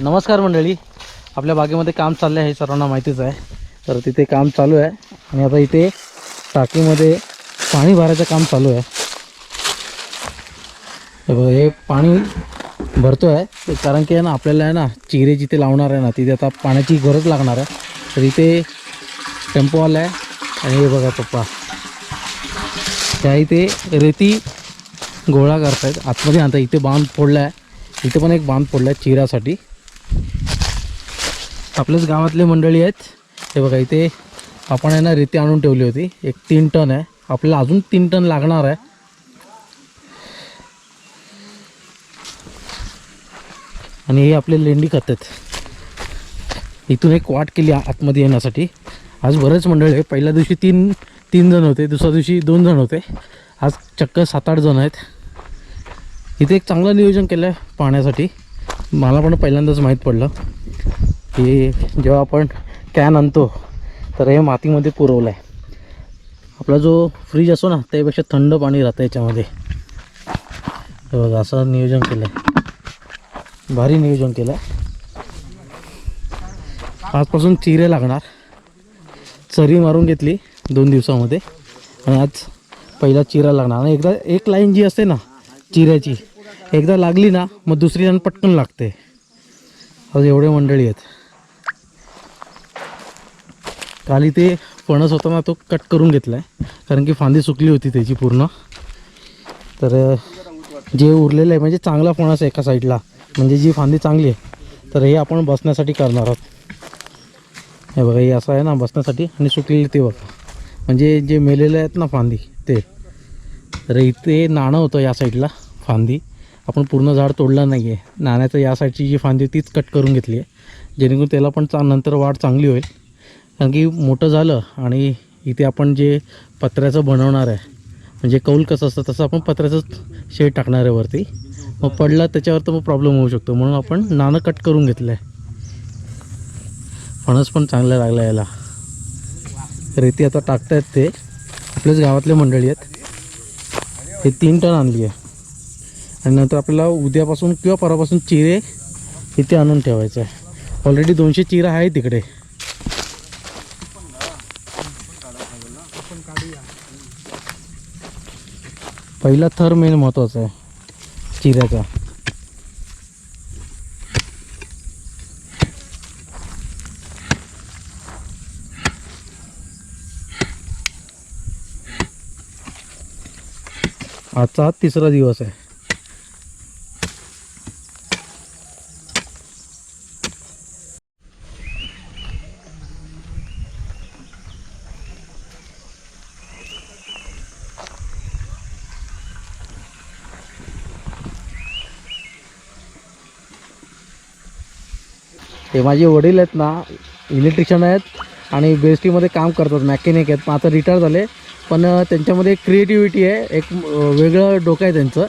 नमस्कार मंडळी. आपल्या बागेमध्ये काम चाललं आहे हे सर्वांना माहितीच आहे. तर तिथे काम चालू आहे. आणि आता इथे टाकीमध्ये पाणी भरायचं काम चालू आहे. हे हे पाणी भरतो आहे कारण की आहे ना आपल्याला आहे ना चिरे जिथे लावणार आहे ना तिथे आता पाण्याची गरज लागणार आहे. तर इथे टेम्पो आला आहे. आणि हे बघा पप्पा. त्या इथे रेती गोळा करत आहेत आतमध्ये आता इथे बांध फोडला आहे. इथे पण एक बांध फोडला आहे चिरासाठी आपल्याच गावातले मंडळी आहेत. हे बघा इथे आपण आहे ना रेती आणून ठेवली होती. एक तीन टन आहे. आपल्याला अजून तीन टन लागणार आहे. आणि हे आपले लेंडी खत आहेत इथून एक वाट केली आतमध्ये येण्यासाठी. आज बरेच मंडळी आहे पहिल्या दिवशी तीन तीन जण होते. दुसऱ्या दिवशी दोन जण होते. आज चक्क सात आठ जण आहेत. इथे एक चांगलं नियोजन केलं आहे पाहण्यासाठी मला पण पहिल्यांदाच माहीत पडलं की जेव्हा आपण कॅन आणतो तर हे मातीमध्ये पुरवलं आहे आपला जो फ्रीज असतो ना त्यापेक्षा थंड पाणी राहतं याच्यामध्ये. बघा असं नियोजन केलं आहे भारी नियोजन केलं आहे आजपासून चिरे लागणार. चरी मारून घेतली दोन दिवसामध्ये. आणि आज पहिला चिरा लागणार. आणि एकदा एक लाईन जी असते ना चिऱ्याची एकदा लागली ना मग दुसरी जण पटकन लागते. आज एवढे मंडळी आहेत. काली ते फणस होता ना तो कट करून घेतला आहे कारण की फांदी सुकली होती त्याची पूर्ण. तर जे उरलेलं आहे म्हणजे चांगला फणस आहे एका साईडला. म्हणजे जी फांदी चांगली आहे. तर हे आपण बसण्यासाठी करणार आहोत. हे बघा हे असं आहे ना बसण्यासाठी. आणि सुकलेली ते बघा. म्हणजे जे मेलेले आहेत ना फांदी ते. तर इथे नाणं होतं या साईडला फांदी. आपण पूर्ण झाड तोडलं नाही आहे नाण्याचं या साईडची जी फांदी तीच कट करून घेतली आहे. जेणेकरून त्याला पण चा नंतर वाढ चांगली होईल. कारण की मोठं झालं आणि इथे आपण जे पत्र्याचं बनवणार आहे म्हणजे कौल कसं असतं तसं आपण पत्र्याचं शेड टाकणार आहे वरती. मग पडला त्याच्यावर तर मग प्रॉब्लेम होऊ शकतो. म्हणून आपण नाणं कट करून घेतलं आहे फणस पण चांगलं लागलं याला. रेती आता टाकतायत ते. आपल्याच गावातले मंडळी आहेत. हे तीन टन आणली आहे. आणि नंतर आपल्याला उद्यापासून किंवा परवापासून चिरे इथे आणून ठेवायचं आहे. ऑलरेडी दोनशे चिरा आहे तिकडे. पहिला थर मेन महत्त्वाचा आहे चिऱ्याचा. आजचा हा तिसरा दिवस आहे. ते माझे वडील आहेत ना इलेक्ट्रिशियन आहेत आणि बेस्टीमध्ये काम करतात मॅकॅनिक आहेत. पण आता रिटायर झाले. पण त्यांच्यामध्ये एक क्रिएटिव्हिटी आहे. एक वेगळं डोकं आहे त्यांचं.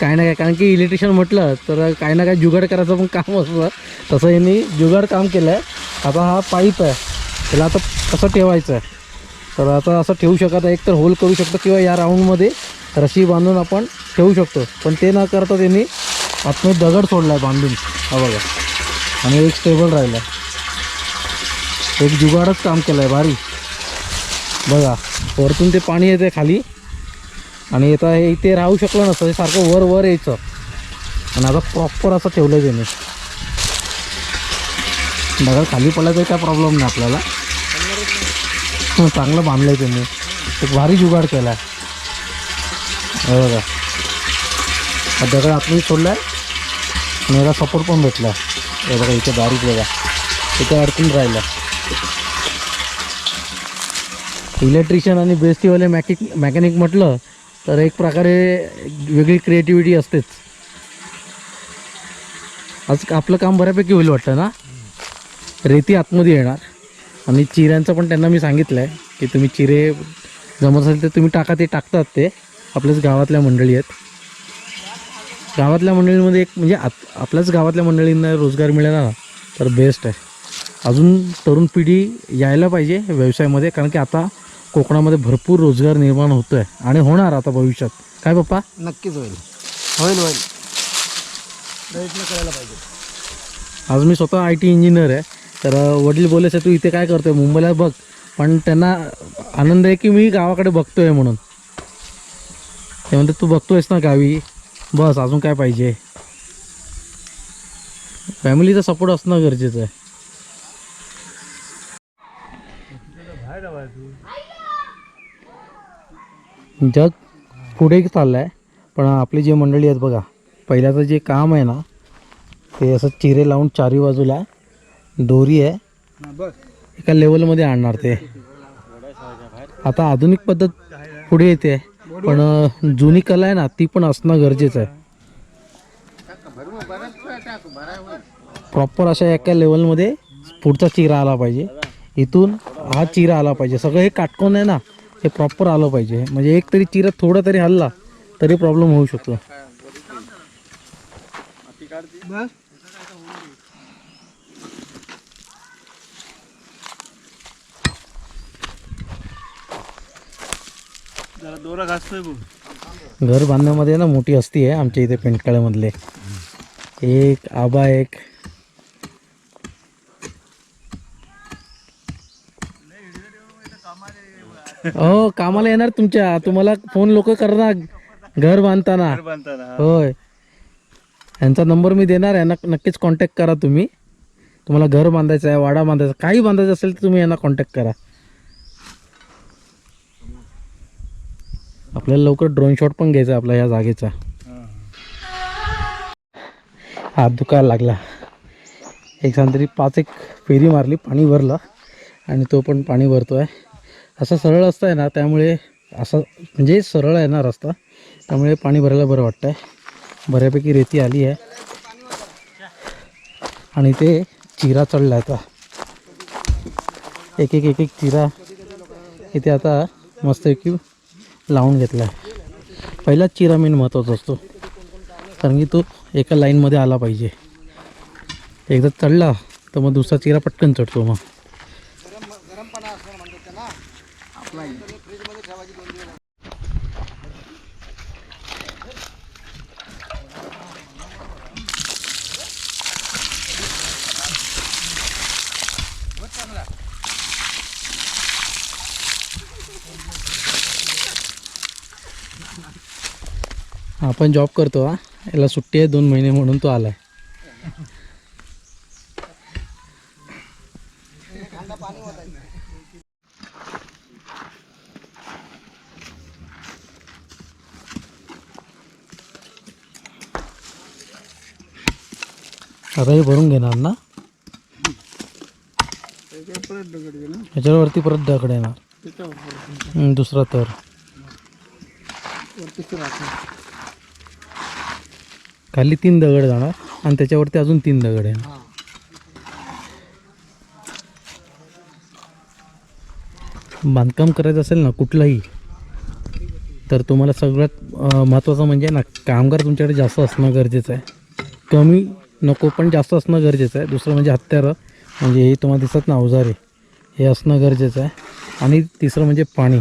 काय ना काय कारण की इलेक्ट्रिशियन म्हटलं तर काही ना काही जुगाड करायचं पण काम असतं. तसं यांनी जुगाड काम केलं आहे आता हा पाईप आहे. त्याला आता कसं ठेवायचं आहे तर आता असं ठेवू शकत एक तर होल करू शकतो किंवा या राऊंडमध्ये रशी बांधून आपण ठेवू शकतो. पण ते न करता त्यांनी आतमध्ये दगड सोडला आहे बांधून. हा बघा. आणि एक स्टेबल राहिला. एक जुगाडच काम केलं आहे भारी. बघा वरतून ते पाणी येते खाली. आणि आता हे इथे राहू शकलं नसतं हे सारखं वर वर यायचं. आणि आता प्रॉपर असं ठेवलं आहे त्याने. बघा खाली पडायचं तरी काय प्रॉब्लेम नाही आपल्याला. चांगलं बांधलं आहे त्यांनी. एक भारी जुगाड केला आहे बघा. हा दगड आतमध्ये सोडला आहे मेरा सपोर्ट पण भेटला हे? बघा इथे बारीक बघा. इथे अडकून राहिला. इलेक्ट्रिशियन आणि बेस्टीवाले मॅकिक मॅकॅनिक म्हटलं तर एक प्रकारे वेगळी क्रिएटिव्हिटी असतेच. आज आपलं काम बऱ्यापैकी होईल वाटतं ना? रेती आतमध्ये येणार. आणि चिऱ्यांचं पण त्यांना मी सांगितलं आहे की तुम्ही चिरे जमत असेल तर तुम्ही टाका ते टाकतात ते. आपल्याच गावातल्या मंडळी आहेत. गावातल्या मंडळींमध्ये एक म्हणजे आप आपल्याच गावातल्या मंडळींना रोजगार मिळाला ना तर बेस्ट आहे. अजून तरुण पिढी यायला पाहिजे व्यवसायामध्ये कारण की आता कोकणामध्ये भरपूर रोजगार निर्माण होतो आहे आणि होणार आता भविष्यात. काय पप्पा? नक्कीच होईल. होईल होईल. प्रयत्न करायला पाहिजे. आज मी स्वतः आय टी इंजिनियर आहे तर वडील बोलायचं तू इथे काय करतोय? मुंबईला बघ. पण त्यांना आनंद आहे की मी गावाकडे बघतोय म्हणून. ते म्हणतात तू बघतोयस ना गावी? बस अजून काय पाहिजे? फॅमिलीचा सपोर्ट असणं गरजेचं आहे. जग पुढे चाललं आहे पण आपली जी मंडळी आहेत बघा पहिल्याचं जे काम आहे ना ते असं चिरे लावून चारी बाजूला दोरी आहे. एका लेवलमध्ये आणणार ते. आता आधुनिक पद्धत पुढे येते. पण जुनी कला आहे ना ती पण असणं गरजेचं आहे. प्रॉपर अशा एका लेवलमध्ये पुढचा चिरा आला पाहिजे. इथून हा चिरा आला पाहिजे. सगळं हे काटकोन आहे ना हे प्रॉपर आलं पाहिजे. म्हणजे एक तरी चिरा थोडा तरी हल्ला तरी प्रॉब्लेम होऊ शकतो. दोरा घासतोय बघ. घर बांधण्यामध्ये ना मोठी हस्ती आहे आमच्या इथे पेंटकाळ्यामधले एक आबा एक हो कामाला येणार तुमच्या. तुम्हाला फोन लोक करणार घर बांधताना. होय. यांचा नंबर मी देणार आहे. ना नक्कीच कॉन्टॅक्ट करा तुम्ही. तुम्हाला घर बांधायचं आहे वाडा बांधायचा काही बांधायचं असेल तर तुम्ही यांना कॉन्टॅक्ट करा. आपल्याला लवकर ड्रोन शॉट पण घ्यायचा आहे आपल्या या जागेचा. हात दुखायला लागला. एक तरी पाच एक फेरी मारली पाणी भरलं आणि तो पण पाणी भरतो आहे असं सरळ रस्ता आहे ना त्यामुळे असं म्हणजे सरळ आहे ना रस्ता त्यामुळे पाणी भरायला बरं वाटतं आहे बऱ्यापैकी रेती आली आहे. आणि ते चिरा चढला आता. एक एक एक एक चिरा. इथे आता मस्तपैकी लावून घेतला आहे पहिलाच चिरा मेन महत्त्वाचा असतो. कारण की तो एका लाईनमध्ये आला पाहिजे. एकदा चढला तर मग दुसरा चिरा पटकन चढतो मग. आपण जॉब करतो हा. याला सुट्टी आहे दोन महिने म्हणून तो आलाय. आता हे भरून घेणार ना? ह्याच्यावरती परत दगड येणार. दुसरा तर. खाली तीन दगड जाणार आणि त्याच्यावरती अजून तीन दगड आहे. बांधकाम करायचं असेल ना कुठलंही तर तुम्हाला सगळ्यात महत्त्वाचं म्हणजे ना कामगार तुमच्याकडे जास्त असणं गरजेचं आहे. कमी नको पण जास्त असणं गरजेचं आहे. दुसरं म्हणजे हत्यारं म्हणजे हे तुम्हाला दिसत ना अवजारे हे असणं गरजेचं आहे. आणि तिसरं म्हणजे पाणी.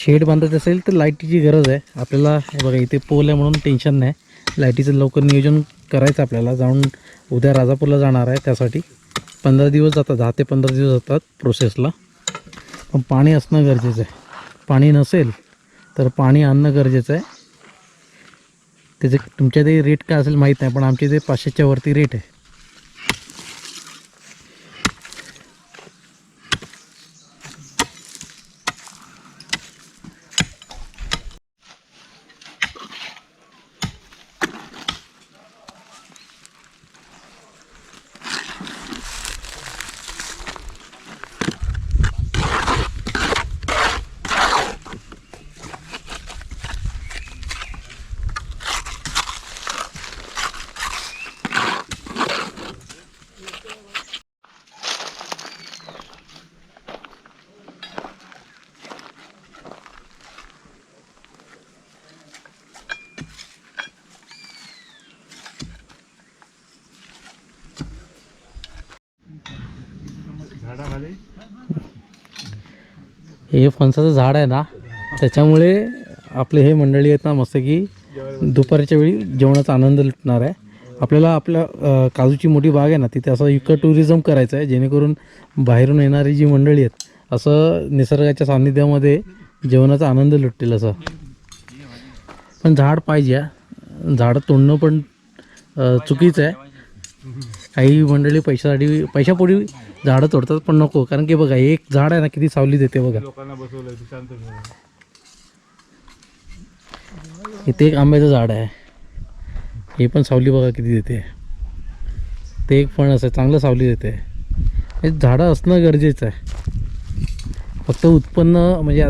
शेड बांधायचं असेल तर लाईटीची गरज आहे. आपल्याला बघा इथे पोल आहे म्हणून टेन्शन नाही. लाईटीचं लवकर नियोजन करायचं आपल्याला. जाऊन उद्या राजापूरला जाणार आहे त्यासाठी. पंधरा दिवस जातात दहा ते पंधरा दिवस जातात प्रोसेसला पण पाणी असणं गरजेचं आहे. पाणी नसेल तर पाणी आणणं गरजेचं आहे. त्याचे तुमच्या ते रेट काय असेल माहीत नाही पण आमच्या इथे पाचशेच्या वरती रेट आहे. हे फणसाचं झाड आहे ना त्याच्यामुळे आपले हे मंडळी आहेत ना मस्त की दुपारच्या वेळी जेवणाचा आनंद लुटणार आहे आपल्याला आपल्या काजूची मोठी बाग आहे ना तिथे असं इको टुरिझम करायचं आहे जेणेकरून बाहेरून येणारी जी मंडळी आहेत असं निसर्गाच्या सान्निध्यामध्ये जेवणाचा आनंद लुटतील असं पण झाड पाहिजे हा. झाड तोडणं पण चुकीचं आहे काही मंडळी पैशासाठी पैशापोटी झाडं तोडतात पण नको. कारण की बघा एक झाड आहे ना किती सावली देते बघा. लोकांना शांत. इथे एक आंब्याचं झाड आहे. हे पण सावली बघा किती देते. ते एक फणस आहे चांगलं सावली देते. हे झाडं असणं गरजेचं आहे. फक्त उत्पन्न म्हणजे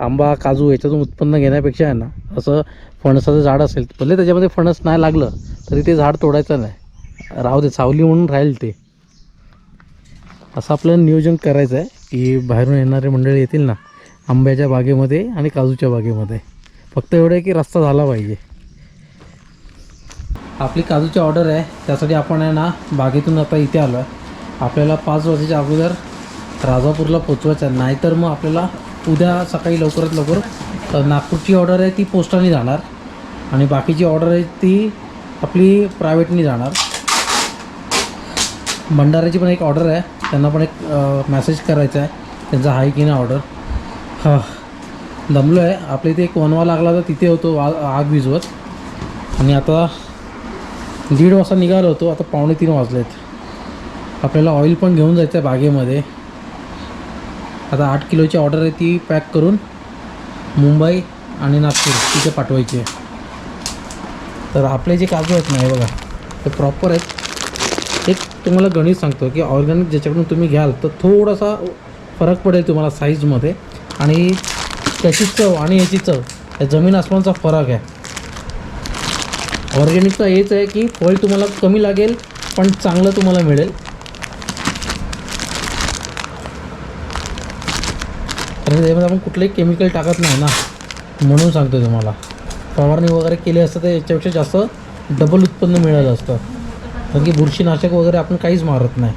आंबा काजू याच्यातून उत्पन्न घेण्यापेक्षा आहे ना असं फणसाचं झाड असेल भले त्याच्यामध्ये फणस नाही लागलं तरी ते झाड तोडायचं नाही. राहू दे सावली म्हणून राहील ते. असं आपलं नियोजन करायचं आहे की बाहेरून येणारे मंडळी येतील ना आंब्याच्या बागेमध्ये आणि काजूच्या बागेमध्ये. फक्त एवढं आहे की रस्ता झाला पाहिजे. आपली काजूची ऑर्डर आहे त्यासाठी आपण आहे ना बागेतून आता इथे आलो आहे. आपल्याला पाच वाजेच्या अगोदर राजापूरला पोचवायचं आहे नाहीतर मग आपल्याला उद्या सकाळी लवकरात लवकर नागपूरची ऑर्डर आहे ती पोस्टाने जाणार. आणि बाकीची ऑर्डर आहे ती आपली प्रायव्हेटनी जाणार. भंडाऱ्याची पण एक ऑर्डर आहे. त्यांना पण एक मेसेज करायचा आहे. त्यांचा आहे की नाही ऑर्डर? हां. दमलो आहे आपल्या इथे एक वनवा लागला तर तिथे होतो वा आग विजवत. आणि आता दीड वाजता निघालो होतो. आता पावणे तीन वाजलेत. आपल्याला ऑइल पण घेऊन जायचं आहे बागेमध्ये. आता आठ किलोची ऑर्डर आहे ती पॅक करून मुंबई आणि नागपूर तिथे पाठवायची आहे. तर आपले जे काजू आहेत ना हे बघा ते प्रॉपर आहेत. एक तुम्हाला गणित सांगतो की ऑर्गॅनिक ज्याच्याकडून तुम्ही घ्याल तर थोडासा फरक पडेल तुम्हाला साईजमध्ये आणि त्याची चव आणि याची चव या जमीन आसमानचा फरक आहे. ऑर्गॅनिकचा हेच आहे की फळ तुम्हाला कमी लागेल पण चांगलं तुम्हाला मिळेल. कारण त्याच्यामध्ये आपण कुठलंही केमिकल टाकत नाही ना म्हणून सांगतो तुम्हाला. फवारणी वगैरे केली असतं तर याच्यापेक्षा जास्त डबल उत्पन्न मिळालं असतं. कारण की बुरशीनाशक वगैरे आपण काहीच मारत नाही.